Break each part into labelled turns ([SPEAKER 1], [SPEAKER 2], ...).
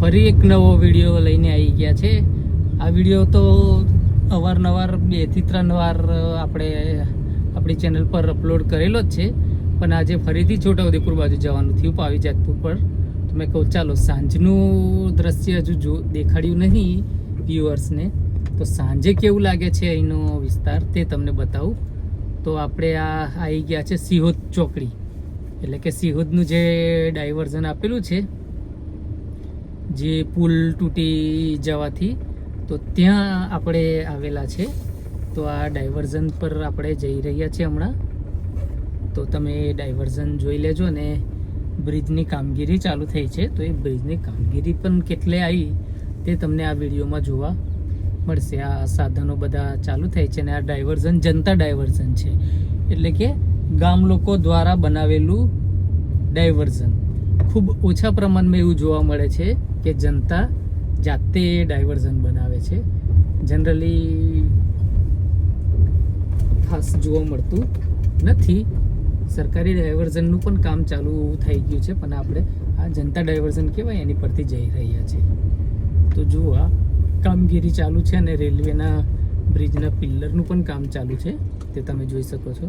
[SPEAKER 1] ફરી એક નવો વીડિયો લઈને આવી ગયા છે. આ વીડિયો તો અવારનવાર બેથી ત્રણ વાર આપણે આપણી ચેનલ પર અપલોડ કરેલો જ છે. પણ આજે ફરીથી છોટાઉદેપુર બાજુ જવાનું થયું પાવી જાતપુર પર. તો મેં કહું, ચાલો, સાંજનું દ્રશ્ય હજુ જો દેખાડ્યું નહીં વ્યુઅર્સને, તો સાંજે કેવું લાગે છે અહીંનો વિસ્તાર તે તમને બતાવું. તો આપણે આ આવી ગયા છે સિહોદ ચોકડી. એટલે કે સિહોદનું જે ડાયવર્ઝન આપેલું છે જે પુલ તૂટી જવાથી, તો ત્યાં આપણે આવેલા છે. તો આ ડાયવર્ઝન પર આપણે જઈ રહ્યા છીએ હમણાં. તો તમે ડાયવર્ઝન જોઈ લેજો ને બ્રિજની કામગીરી ચાલુ થઈ છે. તો એ બ્રિજની કામગીરી પણ કેટલે આવી, તે તમને આ વિડીયોમાં જોવા મળશે. આ સાધનો બધા ચાલુ થાય છે અને આ ડાયવર્ઝન જનતા ડાયવર્ઝન છે. એટલે કે ગામ લોકો દ્વારા બનાવેલું ડાયવર્ઝન. ખૂબ ઓછા પ્રમાણમાં એવું જોવા મળે છે કે જનતા જાતે ડાયવર્ઝન બનાવે છે. જનરલી ખાસ જોવા મળતું નથી. સરકારી ડાયવર્ઝનનું પણ કામ ચાલુ થઈ ગયું છે, પણ આપણે આ જનતા ડાયવર્ઝન કહેવાય એની પરથી જઈ રહ્યા છે. તો જુઓ કામગીરી ચાલુ છે અને રેલવેના બ્રિજના પિલ્લરનું પણ કામ ચાલુ છે. તે તમે જોઈ શકો છો.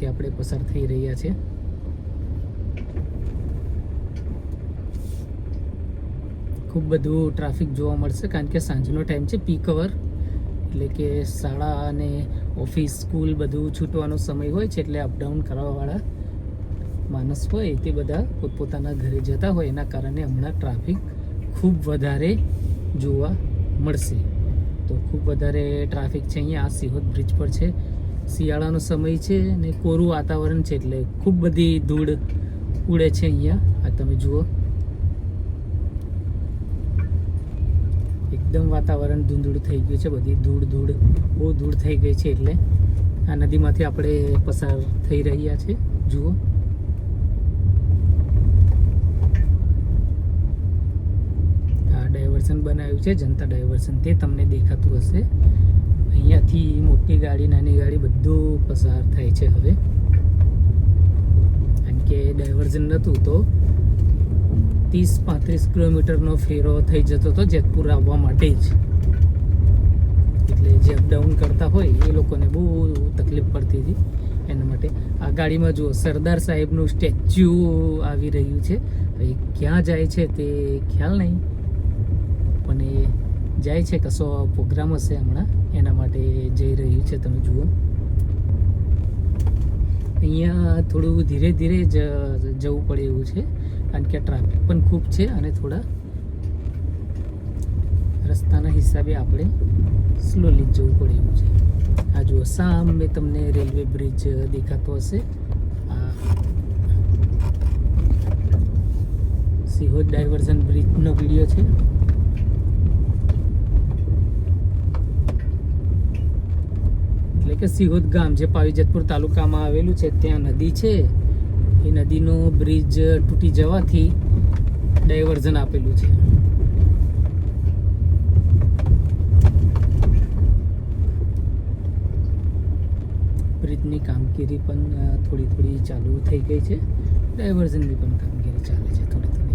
[SPEAKER 1] આ આપણે પસાર થઈ રહ્યા છે ખૂબ બધું ટ્રાફિક જોવા મળશે, કારણ કે સાંજનો ટાઈમ છે પીક અવર એટલે કે શાળા અને ઓફિસ સ્કૂલ બધું છૂટવાનો સમય હોય છે, એટલે અપડાઉન કરવાવાળા માણસ હોય, તે બધા પોતપોતાના ઘરે જતા હોય, એના કારણે હમણાં ટ્રાફિક ખૂબ વધારે જોવા મળશે. તો ખૂબ વધારે ટ્રાફિક છે અહીંયા, આ સિહોદ બ્રિજ પર છે. શિયાળાનો સમય છે અને કોરું વાતાવરણ છે એટલે ખૂબ બધી ધૂળ ઉડે છે અહીંયા. આ તમે જુઓ. એકદમ વાતાવરણ ધૂંધળું થઈ ગયું છે, બધી ધૂળ ધૂળ, બહુ ધૂળ થઈ ગઈ છે એટલે. આ નદીમાંથી આપણે પસાર થઈ રહ્યા છે. જુઓ. આ ડાયવર્સન બનાવ્યું છે, જનતા ડાયવર્સન તે તમને દેખાતું હશે. અહીંયાથી મોટી ગાડી, નાની ગાડી બધું પસાર થાય છે હવે. કારણ કે ડાયવર્ઝન નહોતું તો ત્રીસ પાંત્રીસ કિલોમીટરનો ફેરો થઈ જતો હતો જેતપુર આવવા માટે જ. એટલે જે અપડાઉન કરતા હોય એ લોકોને બહુ તકલીફ પડતી હતી એના માટે. આ ગાડીમાં જુઓ, સરદાર સાહેબનું સ્ટેચ્યુ આવી રહ્યું છે. એ ક્યાં જાય છે તે ખ્યાલ નહીં. પણ એ જાય છે, કશો પ્રોગ્રામ હશે હમણાં. એના માટે જઈ રહ્યું છે, તમે જુઓ. અહીંયા થોડું ધીરે ધીરે જ જવું પડે એવું છે, કારણ કે ટ્રાફિક પણ ખૂબ છે અને થોડા રસ્તાના હિસાબે આપણે સ્લોલી જવું પડે એવું છે. આ જુઓ, સામે તમને રેલવે બ્રિજ દેખાતો હશે. આ સિહોદ ડાયવર્ઝન બ્રિજનો વીડિયો છે. કે સિહોદ ગામ જે પાવીજતપુર તાલુકામાં આવેલું છે, ત્યાં નદી છે. એ નદીનો બ્રિજ તૂટી જવાથી ડાયવર્ઝન આપેલું છે. બ્રિજની કામગીરી પણ થોડી થોડી ચાલુ થઈ ગઈ છે. ડાયવર્ઝનની પણ કામગીરી ચાલે છે થોડી થોડી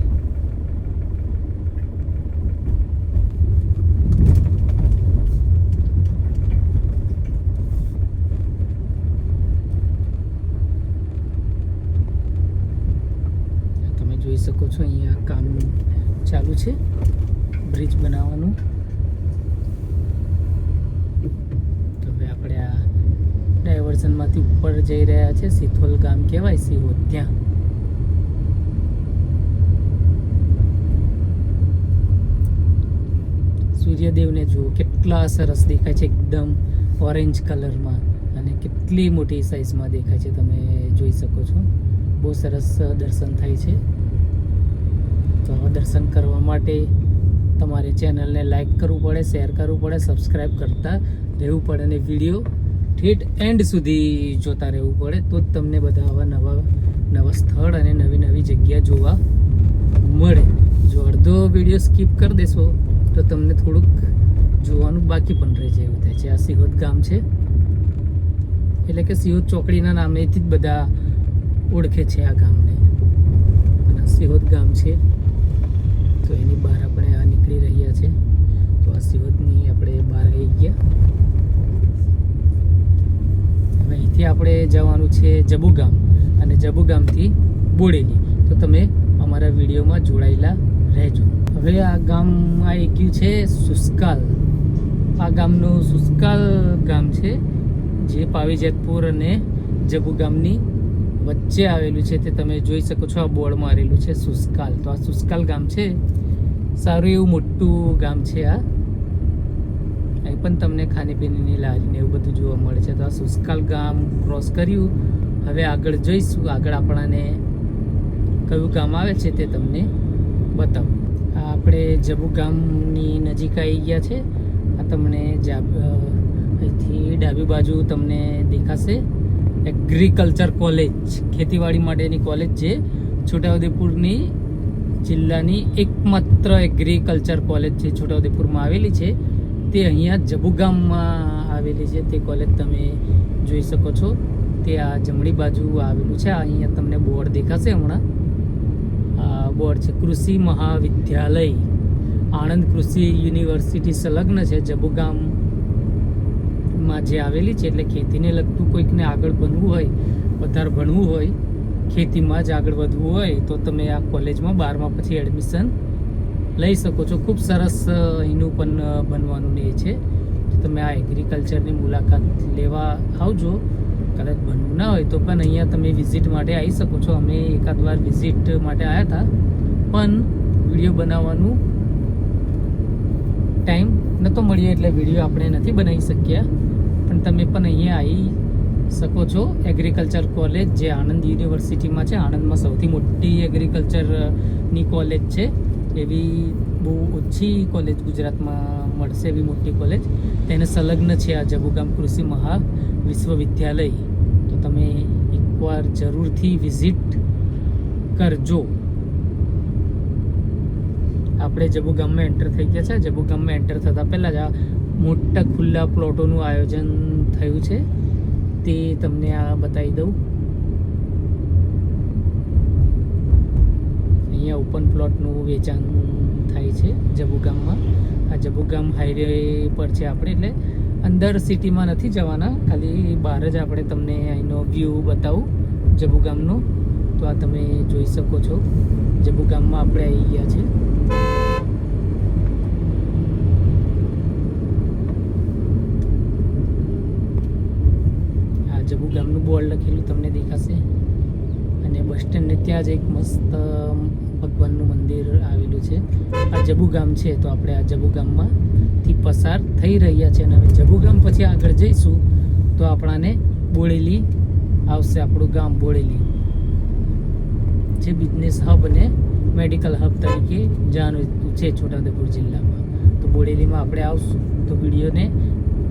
[SPEAKER 1] તમે જોઈ શકો છો, અહીંયા કામ ચાલુ છે, બ્રિજ બનાવવાનું. તો હવે આપણે આ ડાયવર્ઝનમાંથી ઉપર જઈ રહ્યા છે, સિથોલ ગામ કહેવાય સિહોદ ત્યાં સૂર્યદેવને જુઓ, કેટલા સરસ દેખાય છે, એકદમ ઓરેન્જ કલરમાં અને કેટલી મોટી સાઇઝમાં દેખાય છે, તમે જોઈ શકો છો. બહુ સરસ દર્શન થાય છે. તો દર્શન કરવા માટે તમારે ચેનલને લાઈક કરવું પડે, શેર કરવું પડે સબસ્ક્રાઈબ કરતા રહેવું પડે અને વીડિયો ઠેઠ એન્ડ સુધી જોતા રહેવું પડે. તો જ તમને બધા આવા નવા નવા સ્થળ અને નવી નવી જગ્યા જોવા મળે. જો અડધો વીડિયો સ્કીપ કરી દેશો, તો તમને થોડુંક જોવાનું બાકી પણ રહી જાય એવું થાય છે. આ સિહોદ ગામ છે. એટલે કે સિહોદ ચોકડીના નામેથી જ બધા ઓળખે છે આ ગામને. અને સિહોદ ગામ છે તો એની બહાર આપણે આ નીકળી રહ્યા છે તો આ સિહોદની આપણે બહાર આવી ગયા હવે અહીંથી આપણે જવાનું છે જબુ ગામ અને જબુ ગામથી બોડેલી. તો તમે અમારા વિડીયોમાં જોડાયેલા રહેજો. હવે આ ગામમાં એક છે સુસ્કાલ. આ ગામનું સુસ્કાલ ગામ છે, જે પાવીજેતપુર અને જબુ ગામની વચ્ચે આવેલું છે. તે તમે જોઈ શકો છો આ બોર્ડ મારેલું છે સુસ્કાલ. તો આ સુસ્કાલ ગામ છે. સારું એવું મોટું ગામ છે આ. અહીં પણ તમને ખાણીપીણીની લારીને એવું બધું જોવા મળે છે. તો આ સુસ્કાલ ગામ ક્રોસ કર્યું. હવે આગળ જઈશું. આગળ આપણને કયું ગામ આવે છે તે તમને બતાવું. આપણે જબુ ગામની નજીક આવી ગયા છે. આ તમને અહીંથી ડાબી બાજુ તમને દેખાશે. એગ્રીકલ્ચર કોલેજ ખેતીવાડી માટેની કોલેજ છે. છોટાઉદેપુરની જિલ્લાની એકમાત્ર એગ્રીકલ્ચર કોલેજ છે. છોટાઉદેપુરમાં આવેલી છે. તે અહીંયા જબુ ગામમાં આવેલી છે. તે કોલેજ તમે જોઈ શકો છો. તે આ જમણી બાજુ આવેલું છે. અહીંયા તમને બોર્ડ દેખાશે હમણાં. આ બોર્ડ છે કૃષિ મહાવિદ્યાલય. આણંદ કૃષિ યુનિવર્સિટી સંલગ્ન છે. જબુ ગામમાં જે આવેલી છે એટલે ખેતીને લગતું કોઈકને આગળ ભણવું હોય, વધારે ભણવું હોય, ખેતીમાં જ આગળ વધવું હોય, તો તમે આ કોલેજમાં બારમા પછી એડમિશન લઈ શકો છો. ખૂબ સરસ એનું પણ બનવાનું ને એ છે. તમે આ એગ્રીકલ્ચરની મુલાકાત લેવા આવજો. કદાચ બનવું ના હોય તો પણ અહીંયા તમે વિઝિટ માટે આવી શકો છો. અમે એકાદ વાર વિઝિટ માટે આવ્યા હતા. પણ વીડિયો બનાવવાનું ટાઈમ નહોતો મળ્યો એટલે વીડિયો આપણે નથી બનાવી શક્યા. પણ તમે પણ અહીંયા આવી શકો છો. એગ્રીકલ્ચર કોલેજ જે આણંદ યુનિવર્સિટીમાં છે. આણંદમાં સૌથી મોટી એગ્રીકલ્ચરની કોલેજ છે. એવી બહુ ઓછી કોલેજ ગુજરાતમાં મળશે એવી મોટી કોલેજ તેને સંલગ્ન છે આ જબુગામ કૃષિ મહા વિશ્વવિદ્યાલય. તો તમે એકવાર જરૂરથી વિઝિટ કરજો. આપણે જબુગામમાં એન્ટર થઈ ગયા છે. જબુગામમાં એન્ટર થતાં પહેલાં જ આ મોટા ખુલ્લા પ્લોટોનું આયોજન થયું છે. તે તમને આ બતાવી દઉં અહીંયા ઓપન પ્લોટનું વેચાણ થાય છે જબુ ગામમાં આ જબુ ગામ હાઈવે પર છે આપણે, એટલે અંદર સિટીમાં નથી જવાના. ખાલી બહાર જ આપણે તમને અહીંનો વ્યૂ બતાવું જબુ ગામનો તો આ તમે જોઈ શકો છો. જબુ ગામમાં આપણે આવી ગયા છે. આ જબુ ગામનું બોર્ડ લખેલું તમને દેખાશે. અને બસ સ્ટેન્ડને ત્યાં જ એક મસ્ત ભગવાનનું મંદિર આવેલું છે. આ જબુ ગામ છે, તો આપણે આ જબુ ગામમાંથી પસાર થઈ રહ્યા છે અને હવે જબુ ગામ પછી આગળ જઈશું, તો આપણાને બોળેલી આવશે, આપણું ગામ બોળેલી જે બિઝનેસ હબ અને મેડિકલ હબ તરીકે જાણીતું છે છોટાઉદેપુર જિલ્લામાં. તો બોડેલીમાં આપણે આવશું, તો વિડીયોને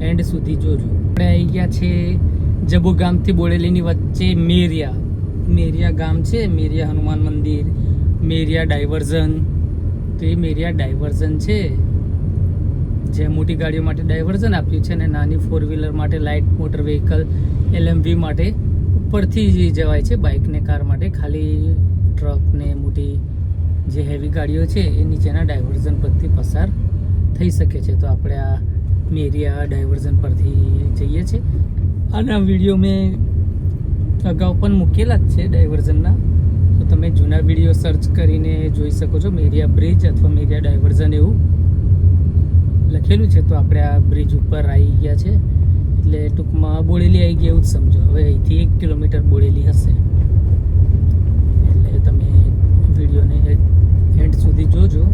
[SPEAKER 1] એન્ડ સુધી જોજો. આપણે આવી ગયા છે જબુ ગામથી બોડેલીની વચ્ચે મેરિયા. મેરિયા ગામ છે, મેરિયા હનુમાન મંદિર, મેરિયા ડાયવર્ઝન. તો એ મેરિયા ડાયવર્ઝન છે. જે મોટી ગાડીઓ માટે ડાયવર્ઝન આપ્યું છે અને નાની ફોર વ્હીલર માટે લાઇટ મોટર વ્હીકલ એલએમવી માટે ઉપરથી જે જવાય છે બાઇકને કાર માટે. ખાલી ટ્રક ને મોટી જે હેવી ગાડીઓ છે, એ નીચેના ડાયવર્ઝન પરથી પસાર થઈ શકે છે. તો આપણે આ મેરિયા ડાયવર્ઝન પરથી જઈએ છીએ. આના વીડિયો મેં અગાઉ પણ મૂકેલા જ છે ડાયવર્ઝનના. તો તમે જૂના વીડિયો સર્ચ કરીને જોઈ શકો છો મેરિયા બ્રિજ અથવા મેરિયા ડાયવર્ઝન એવું લખેલું છે. તો આપણે આ બ્રિજ ઉપર આવી ગયા છે. એટલે ટૂંકમાં બોડેલી આવી ગયા એવું જ સમજો. હવે અહીંથી એક કિલોમીટર બોડેલી હશે. એટલે તમે વિડીયોને એન્ડ સુધી જોજો.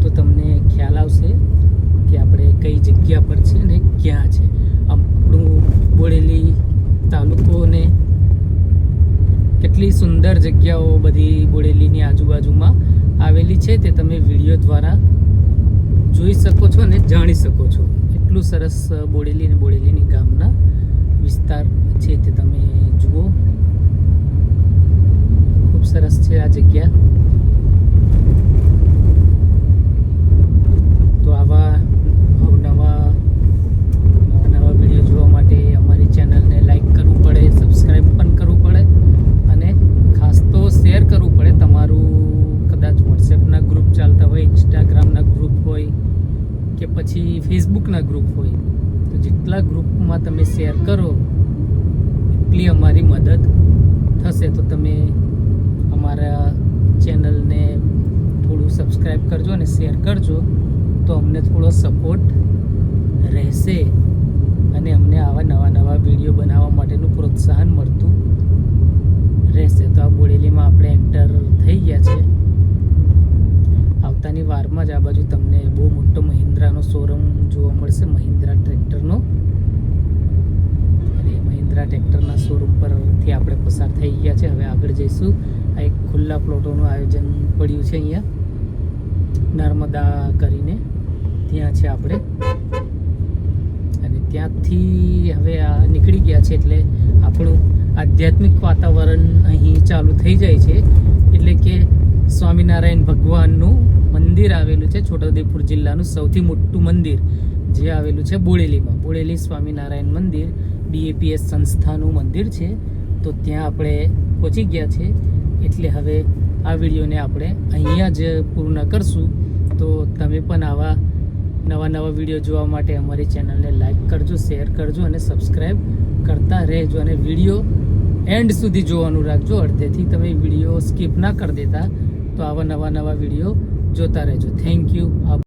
[SPEAKER 1] તો તમને ખ્યાલ આવશે કે આપણે કઈ જગ્યા પર છે ને ક્યાં છે આપણું બોડેલી તાલુકોને કેટલી સુંદર જગ્યાઓ બધી બોડેલીની આજુબાજુમાં આવેલી છે તે તમે વીડિયો દ્વારા જોઈ શકો છો અને જાણી શકો છો. એટલું સરસ બોડેલી અને બોડેલીની ગામના વિસ્તાર છે તે તમે જુઓ. ખૂબ સરસ છે આ જગ્યા તો આવા અવનવા નવા નવા વીડિયો જોવા માટે અમારી ચેનલને લાઈક કરવું પડે સબસ્ક્રાઈબ પણ કરવું પડે અને ખાસ તો શેર કરવું પડે તમારું કે પછી ફેસબુકના ગ્રુપ હોય તો જેટલા ગ્રુપમાં તમે શેર કરો, એટલી અમારી મદદ થશે. તો તમે અમારા ચેનલને થોડું સબસ્ક્રાઈબ કરજો અને શેર કરજો. તો અમને થોડો સપોર્ટ રહેશે અને અમને આવા નવા નવા વીડિયો બનાવવા માટેનું પ્રોત્સાહન મળતું રહેશે. તો આ બોડેલીમાં આપણે એન્ટર થઈ ગયા છે. આવતાની વારમાં જ આ બાજુ તમને બહુ મોટો મહિન્દ્રાનો શોરૂમ જોવા મળશે. મહિન્દ્રા ટ્રેક્ટરનો. અને મહિન્દ્રા ટ્રેક્ટરના શોરૂમ પરથી આપણે પસાર થઈ ગયા છે. હવે આગળ જઈશું. આ એક ખુલ્લા પ્લોટોનું આયોજન પડ્યું છે અહીંયા. નર્મદા કરીને. ત્યાં છે આપણે. અને ત્યાંથી હવે આ નીકળી ગયા છે એટલે આપણું આધ્યાત્મિક વાતાવરણ અહીં ચાલુ થઈ જાય છે. એટલે કે સ્વામિનારાયણ ભગવાનનું મંદિર આવેલું છે છોટાઉદેપુર જિલ્લાનું સૌથી મોટું મંદિર, જે આવેલું છે બોડેલીમાં. બોડેલી સ્વામિનારાયણ મંદિર બીએપીએસ સંસ્થાનું મંદિર છે. તો ત્યાં આપણે પહોંચી ગયા છે. એટલે હવે આ વિડીયોને આપણે અહીંયા જ પૂર્ણ કરશું. તો તમે પણ આવા નવા નવા વીડિયો જોવા માટે અમારી ચેનલને લાઈક કરજો, શેર કરજો અને સબસ્ક્રાઈબ કરતા રહેજો. અને વીડિયો એન્ડ સુધી જોવાનું રાખજો. અડધેથી તમે વીડિયો સ્કીપ ના કરી દેતા. તો આવા નવા નવા વીડિયો જોતા રહેજો. Thank you